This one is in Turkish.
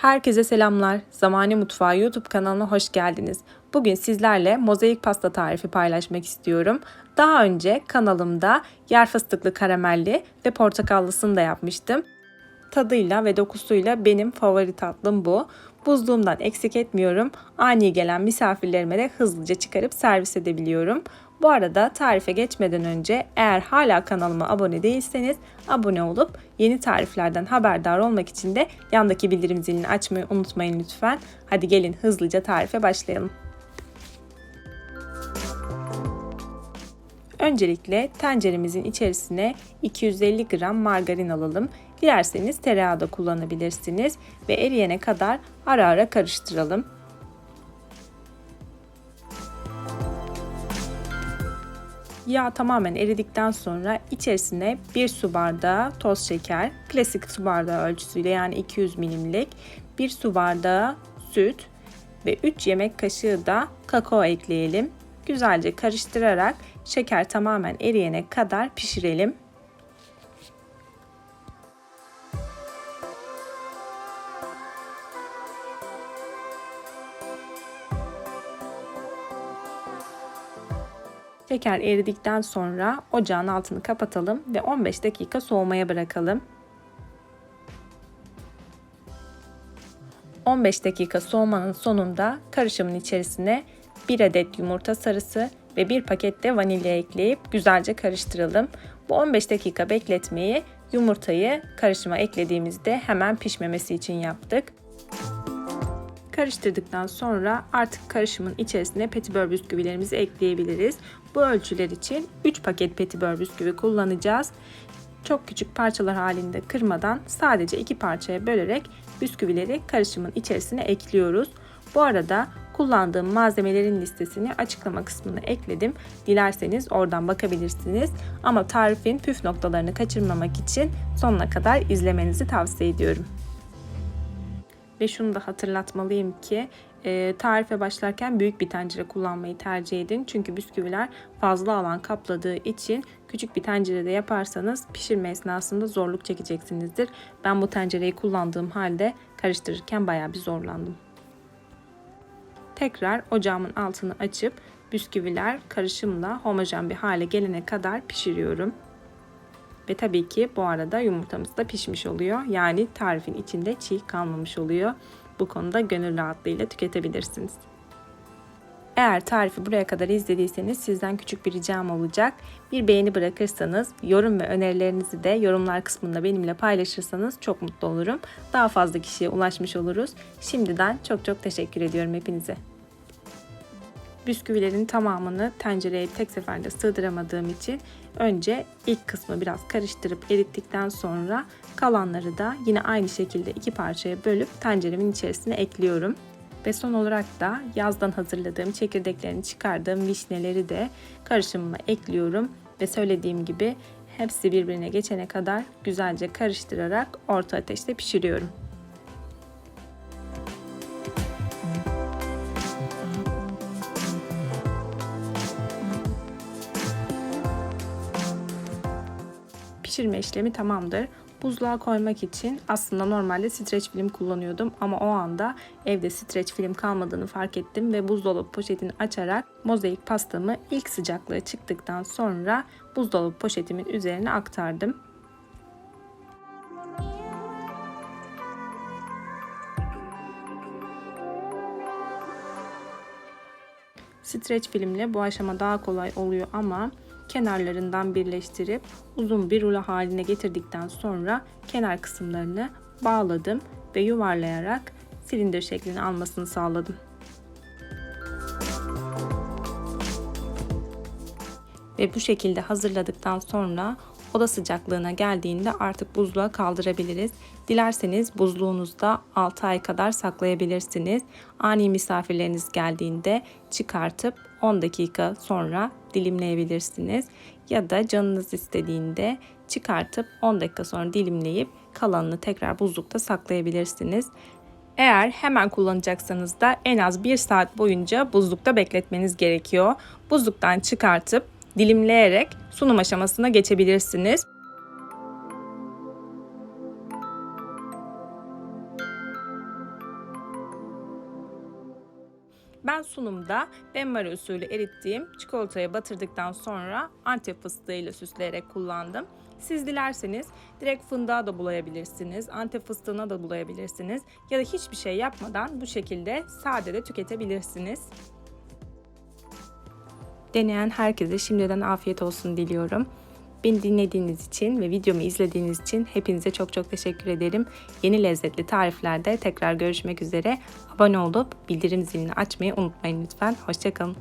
Herkese selamlar. Zamani Mutfağı YouTube kanalına hoş geldiniz. Bugün sizlerle mozaik pasta tarifi paylaşmak istiyorum. Daha önce kanalımda yer fıstıklı karamelli ve portakallısını da yapmıştım. Tadıyla ve dokusuyla benim favori tatlım bu. Buzluğumdan eksik etmiyorum. Ani gelen misafirlerime de hızlıca çıkarıp servis edebiliyorum. Bu arada tarife geçmeden önce eğer hala kanalıma abone değilseniz abone olup yeni tariflerden haberdar olmak için de yandaki bildirim zilini açmayı unutmayın lütfen. Hadi gelin hızlıca tarife başlayalım. Öncelikle tenceremizin içerisine 250 gram margarin alalım. Dilerseniz tereyağı da kullanabilirsiniz ve eriyene kadar ara ara karıştıralım. Yağ tamamen eridikten sonra içerisine 1 su bardağı toz şeker, klasik su bardağı ölçüsüyle yani 200 milimlik, 1 su bardağı süt ve 3 yemek kaşığı da kakao ekleyelim. Güzelce karıştırarak şeker tamamen eriyene kadar pişirelim. Şeker eridikten sonra ocağın altını kapatalım ve 15 dakika soğumaya bırakalım. 15 dakika soğumanın sonunda karışımın içerisine 1 adet yumurta sarısı ve 1 paket de vanilya ekleyip güzelce karıştıralım. Bu 15 dakika bekletmeyi yumurtayı karışıma eklediğimizde hemen pişmemesi için yaptık. Karıştırdıktan sonra artık karışımın içerisine petibör bisküvilerimizi ekleyebiliriz. Bu ölçüler için 3 paket petibör bisküvi kullanacağız. Çok küçük parçalar halinde kırmadan sadece 2 parçaya bölerek bisküvileri karışımın içerisine ekliyoruz. Bu arada kullandığım malzemelerin listesini açıklama kısmına ekledim. Dilerseniz oradan bakabilirsiniz. Ama tarifin püf noktalarını kaçırmamak için sonuna kadar izlemenizi tavsiye ediyorum. Ve şunu da hatırlatmalıyım ki e, tarife başlarken büyük bir tencere kullanmayı tercih edin. Çünkü bisküviler fazla alan kapladığı için küçük bir tencerede yaparsanız pişirme esnasında zorluk çekeceksinizdir. Ben bu tencereyi kullandığım halde karıştırırken bayağı bir zorlandım. Tekrar ocağımın altını açıp bisküviler karışımla homojen bir hale gelene kadar pişiriyorum. Ve tabii ki bu arada yumurtamız da pişmiş oluyor. Yani tarifin içinde çiğ kalmamış oluyor. Bu konuda gönül rahatlığıyla tüketebilirsiniz. Eğer tarifi buraya kadar izlediyseniz sizden küçük bir ricam olacak. Bir beğeni bırakırsanız, yorum ve önerilerinizi de yorumlar kısmında benimle paylaşırsanız çok mutlu olurum. Daha fazla kişiye ulaşmış oluruz. Şimdiden çok çok teşekkür ediyorum hepinize. Bisküvilerin tamamını tencereye tek seferde sığdıramadığım için önce ilk kısmı biraz karıştırıp erittikten sonra kalanları da yine aynı şekilde iki parçaya bölüp tenceremin içerisine ekliyorum. Ve son olarak da yazdan hazırladığım çekirdeklerini çıkardığım vişneleri de karışımıma ekliyorum ve söylediğim gibi hepsi birbirine geçene kadar güzelce karıştırarak orta ateşte pişiriyorum. Pişirme işlemi tamamdır. Buzluğa koymak için aslında normalde streç film kullanıyordum ama o anda evde streç film kalmadığını fark ettim ve buzdolabı poşetini açarak mozaik pastamı ilk sıcaklığı çıktıktan sonra buzdolabı poşetimin üzerine aktardım. Streç filmle bu aşama daha kolay oluyor ama kenarlarından birleştirip uzun bir rulo haline getirdikten sonra kenar kısımlarını bağladım ve yuvarlayarak silindir şeklini almasını sağladım. Ve bu şekilde hazırladıktan sonra oda sıcaklığına geldiğinde artık buzluğa kaldırabiliriz. Dilerseniz buzluğunuzda 6 ay kadar saklayabilirsiniz. Ani misafirleriniz geldiğinde çıkartıp 10 dakika sonra dilimleyebilirsiniz. Ya da canınız istediğinde çıkartıp 10 dakika sonra dilimleyip kalanını tekrar buzlukta saklayabilirsiniz. Eğer hemen kullanacaksanız da en az 1 saat boyunca buzlukta bekletmeniz gerekiyor. Buzluktan çıkartıp dilimleyerek sunum aşamasına geçebilirsiniz. Ben sunumda benmari usulü erittiğim çikolataya batırdıktan sonra antep fıstığı ile süsleyerek kullandım. Siz dilerseniz direkt fındığa da bulayabilirsiniz, antep fıstığına da bulayabilirsiniz ya da hiçbir şey yapmadan bu şekilde sade de tüketebilirsiniz. Deneyen herkese şimdiden afiyet olsun diliyorum. Beni dinlediğiniz için ve videomu izlediğiniz için hepinize çok çok teşekkür ederim. Yeni lezzetli tariflerde tekrar görüşmek üzere. Abone olup bildirim zilini açmayı unutmayın lütfen. Hoşçakalın.